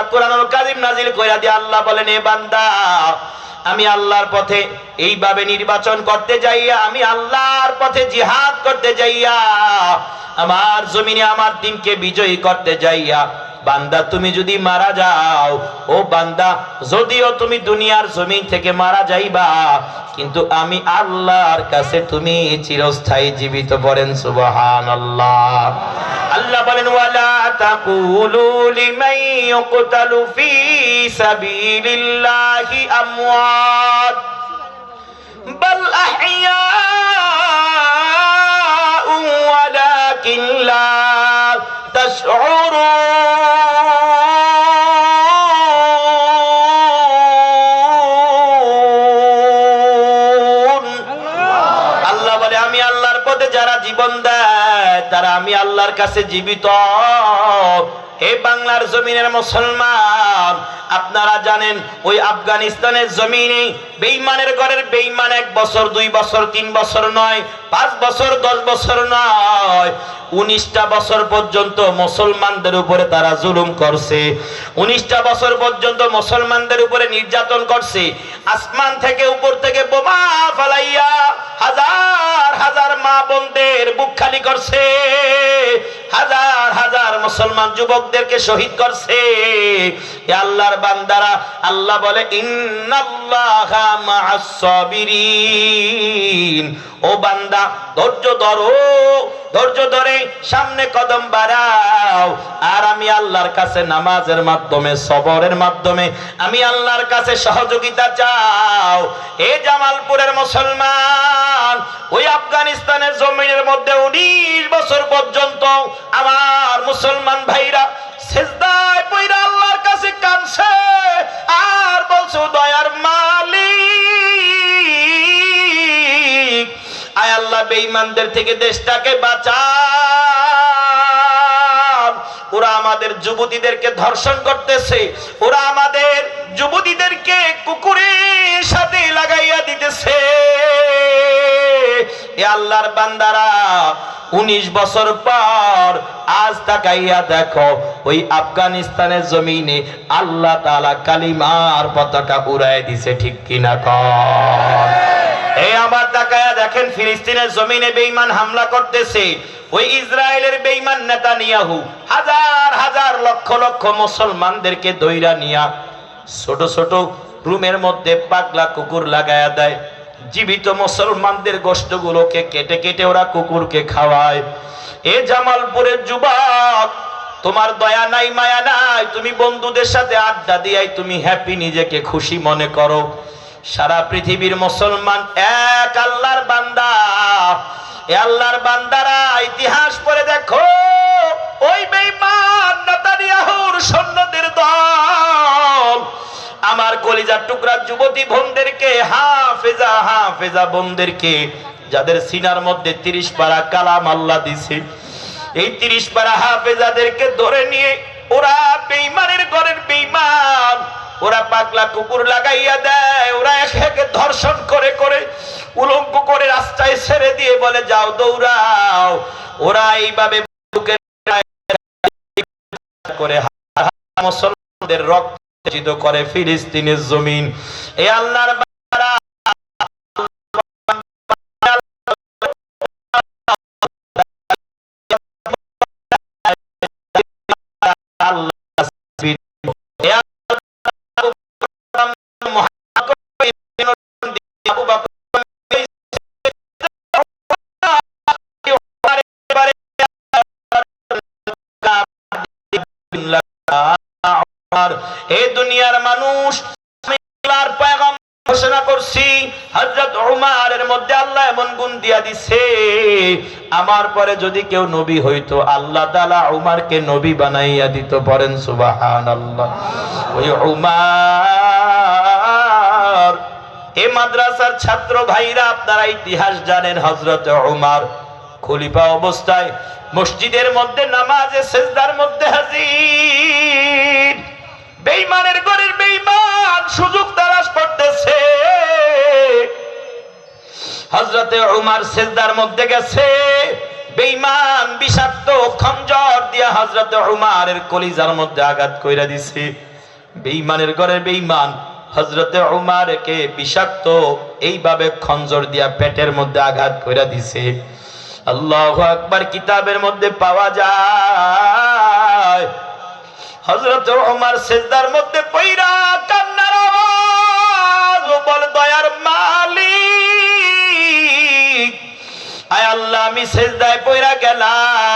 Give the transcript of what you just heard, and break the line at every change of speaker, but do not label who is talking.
আল্লাহ কোরআনুল কাজিম নাজিল কইরা দিয়ে আল্লাহ বলেন, এ বান্দা, আমি আল্লাহর পথে এইভাবে নির্বাচন করতে যাইয়া, আমি আল্লাহর পথে জিহাদ করতে যাইয়া, আমার জমিনে আমার দিনকে বিজয়ী করতে যাইয়া বান্দা, তুমি যদি মারা যাও, ও বান্দা, যদিও তুমি দুনিয়ার জমিন থেকে মারা যাইবা, কিন্তু আমি আল্লাহর কাছে তুমি চিরস্থায়ী জীবিত পড়েন সুবহানাল্লাহ। আল্লাহ আল্লাহ বলেন, ওয়ালা তাকুলু লিমান ইউকতালু ফি সাবিলিল্লাহি আমওয়াত, বাল আহইয়াউ ওয়ালাকিন লা তাশউরুন। পথে যারা জীবন দেয়, তারা আমি আল্লাহর কাছে জীবিত। হে বাংলার জমিনের মুসলমান, আপনারা জানেন ওই আফগানিস্তানের জমিনে বেইমানের ঘরের বেইমান এক বছর, দুই বছর, তিন বছর নয়, পাঁচ বছর, দশ বছর নয়। উনিশটা বছর পর্যন্ত মুসলমানদের উপরে তারা জুলুম করছে। উনিশটা বছর পর্যন্ত মুসলমানদের উপরে নির্যাতন করছে। আসমান থেকে উপর থেকে বোমা ফালাইয়া হাজার মা বোনদের বুক খালি করছে। হাজার হাজার মুসলমান যুবকদেরকে শহীদ করছে। আল্লাহর বান্দারা, আল্লাহ বলে ও বান্দা, ধৈর্য ধরো, ধৈর্য ধরে সামনে কদম বাড়াও। আর আমি আল্লাহর কাছে নামাজের মাধ্যমে, সবরের মাধ্যমে, আমি আল্লাহর কাছে সহযোগিতা চাও। এ জামালপুরের মুসলমান জমিনের মধ্যে উনিশ বছর পর্যন্ত আমার মুসলমান ভাইরা সেজদায় পইরা আল্লাহর কাছে কানছে আর বলছো দয়ার মালিক, আয় আল্লাহ বেঈমানদের থেকে দেশটাকে বাঁচান। ওরা আমাদের যুবতীদেরকে ধর্ষণ করতেছে, ওরা আমাদের যুবতীদেরকে কুকুরের সাথে লাগাইয়া দিতেছে। আল্লাহর বান্দারা, উনিশ বছর পর আজ তাকাইয়া দেখো, ওই আফগানিস্তানের জমিনে আল্লাহ তাআলা কালিমার পতাকা উড়ায় দিছে, ঠিক কিনা এই তাকায়া দেখেন, ফিলিস্তিনের জমিনে বেঈমান হামলা করতেছে, ওই ইসরায়েলের বেঈমান নেতানিয়াহু হাজার হাজার লক্ষ লক্ষ মুসলমানদেরকে দইরা নিয়া ছোট ছোট রুমের মধ্যে পাগলা কুকুর লাগায়া দেয়। জীবিত মুসলমানদের গোষ্ঠগুলোকে কেটে কেটে ওরা কুকুরকে খাওয়ায়। এ জামালপুরের যুবক, তোমার দয়া নাই, মায়া নাই, তুমি বন্ধুদের সাথে আড্ডা দিয়াই তুমি হ্যাপি নিজেকে খুশি মনে করো। সারা পৃথিবীর মুসলমান এক আল্লাহর বান্দা। এ আল্লাহর বান্দারা ইতিহাস পড়ে দেখো, ওই বেঈমান আমার কলিজার টুকরা যুবতী বোনদেরকে হাফেজা হাফেজা বোনদেরকে যাদের সিনার মধ্যে তিরিশ পারা কালাম আল্লাহ দিছে এই তিরিশ পারা হাফেজাদেরকে ধরে নিয়ে ওরা বেইমানের ঘরের বেইমান ওরা পাগলা কুকুর লাগাইয়া দেয় ওরা এক একে ধর্ষণ করে করে উলঙ্গ করে রাস্তায় ছেড়ে দিয়ে বলে যাও দৌড়াও ওরা এইভাবে করে মুসলমানদের রক্ত করে ফিলিস্তিনের জমিন। এ আল্লাহর দুনিয়ার মানুষ ঘোষণা করছি, হযরত উমারের মধ্যে আল্লাহ এমন গুণ দিয়া দিছে, আমার পরে যদি কেউ নবী হইতো, আল্লাহ তাআলা উমারকে নবী বানাইয়া দিত পড়েন সুবহানাল্লাহ। ওই উমার, এ মাদ্রাসার ছাত্র ভাইরা আপনারা ইতিহাস জানেন হজরত উমার খলিফা অবস্থায় মসজিদের মধ্যে নামাজে সেজদার মধ্যে হাজির। হযরতে উমার সেজদার মধ্যে গেছে। বেঈমান, বিষাক্ত, খঞ্জর দিয়া হযরতে উমারের কলিজার মধ্যে আঘাত কইরা দিছে। বেঈমানের ঘরে বেঈমান হজরতে উমারকে বিষাক্ত, এইভাবে খঞ্জর দিয়া পেটের মধ্যে আঘাত করে দিছে। আল্লাহ আকবার কিতাবের মধ্যে পাওয়া যায়। হজরত উমার সেজদার মধ্যে আমি সেজদায় পয়রা গেলাম।